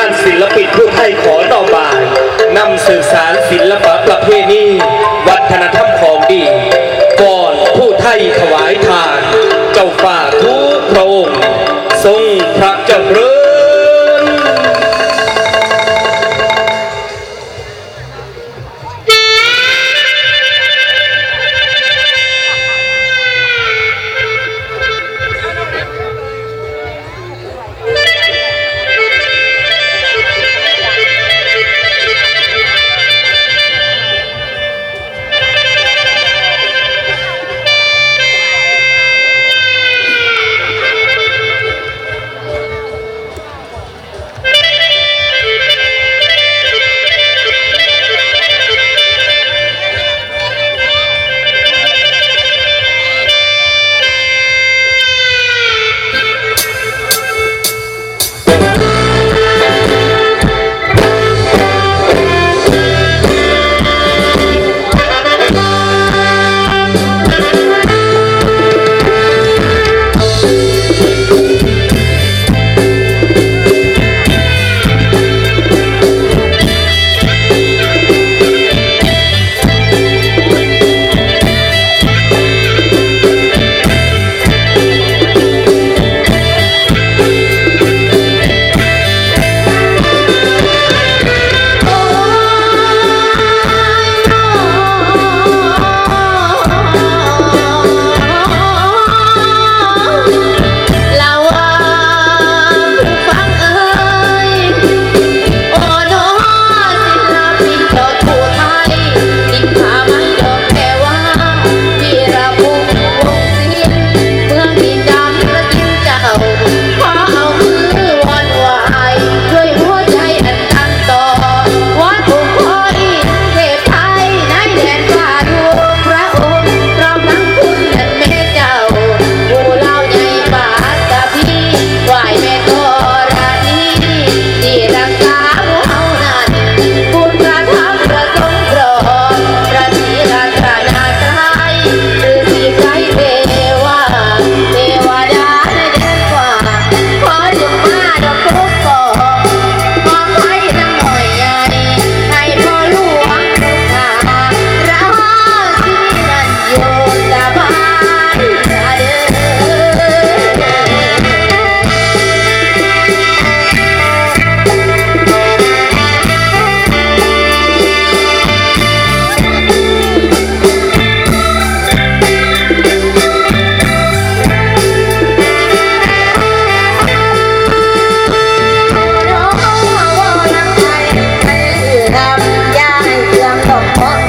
านศิลปินผู้ไทยขอต่อบายนำสื่อสารศิลปะประเพณีวัฒนธรรมของดีก่อนผู้ไทยถวายทาน เจ้าฝ่าทุกพระองค์ทรงพระเจริญ Park.